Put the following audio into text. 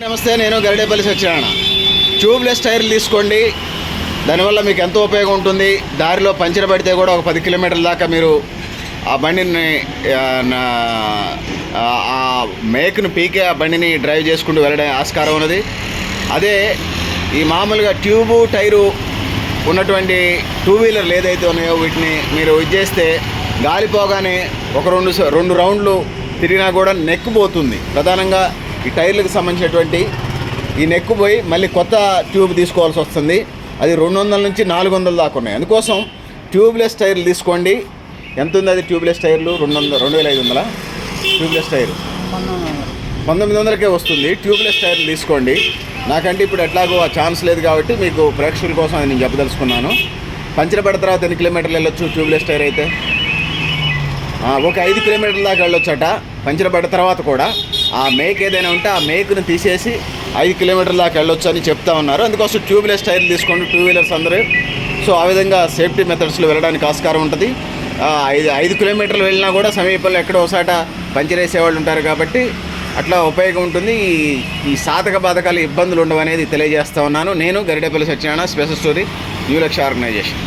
నమస్తే నేను గరిడేపల్లి సత్యనారాయణ ట్యూబ్లెస్ టైర్లు తీసుకోండి. దానివల్ల మీకు ఎంతో ఉపయోగం ఉంటుంది. దారిలో పంచర్ పడితే కూడా ఒక పది కిలోమీటర్ల దాకా మీరు ఆ బండిని ఆ, మేక్ను పీకే ఆ బండిని డ్రైవ్ చేసుకుంటూ వెళ్ళడం ఆస్కారం ఉన్నది. అదే ఈ మామూలుగా ట్యూబు టైరు ఉన్నటువంటి టూ వీలర్లు ఏదైతే ఉన్నాయో వీటిని మీరు ఇది చేస్తే గాలిపోగానే ఒక రెండు స- రెండు రౌండ్లు తిరిగినా కూడా నెక్ పోతుంది ప్రధానంగా ఈ టైర్లకు సంబంధించినటువంటి ఈ నెక్కు పోయి మళ్ళీ కొత్త ట్యూబ్ తీసుకోవాల్సి వస్తుంది. అది రెండు వందల నుంచి నాలుగు వందల దాకా ఉన్నాయి. అందుకోసం ట్యూబ్లెస్ టైర్లు తీసుకోండి. ఎంత ఉంది అది ట్యూబ్లెస్ టైర్లు? రెండు వందల రెండు వేల ఐదు వందల? Tubeless tyre. పంతొమ్మిది వందలకే వస్తుంది. ట్యూబ్లెస్ టైర్లు తీసుకోండి. నాకంటే ఇప్పుడు ఎట్లాగో ఆ ఛాన్స్ లేదు కాబట్టి మీకు ప్రేక్షకుల కోసం అది నేను చెప్పదలుచుకున్నాను. పంచర్ పడిన తర్వాత ఎన్ని కిలోమీటర్లు వెళ్ళొచ్చు ట్యూబ్లెస్ టైర్ అయితే? ఒక ఐదు కిలోమీటర్ల దాకా వెళ్ళొచ్చట. పంచర్ పడ్డ తర్వాత కూడా ఆ మేక్ ఏదైనా ఉంటే ఆ మేక్ను తీసేసి ఐదు కిలోమీటర్ల దాకా వెళ్ళొచ్చు అని చెప్తా ఉన్నారు. అందుకోసం ట్యూబ్లెస్ టైర్లు తీసుకోండి టూ వీలర్స్ అందరూ. సో ఆ విధంగా సేఫ్టీ మెథడ్స్లో వెళ్ళడానికి ఆస్కారం ఉంటుంది. ఐదు ఐదు కిలోమీటర్లు వెళ్ళినా కూడా సమీపంలో ఎక్కడో ఒకసాట పంచర్ వేసేవాళ్ళు ఉంటారు కాబట్టి అట్లా ఉపయోగం ఉంటుంది. ఈ ఈ సాధక బాధకాలు ఇబ్బందులు ఉండవనేది తెలియజేస్తా ఉన్నాను. నేను Garidepalli Satyanarayana special story new Lakshya organisation.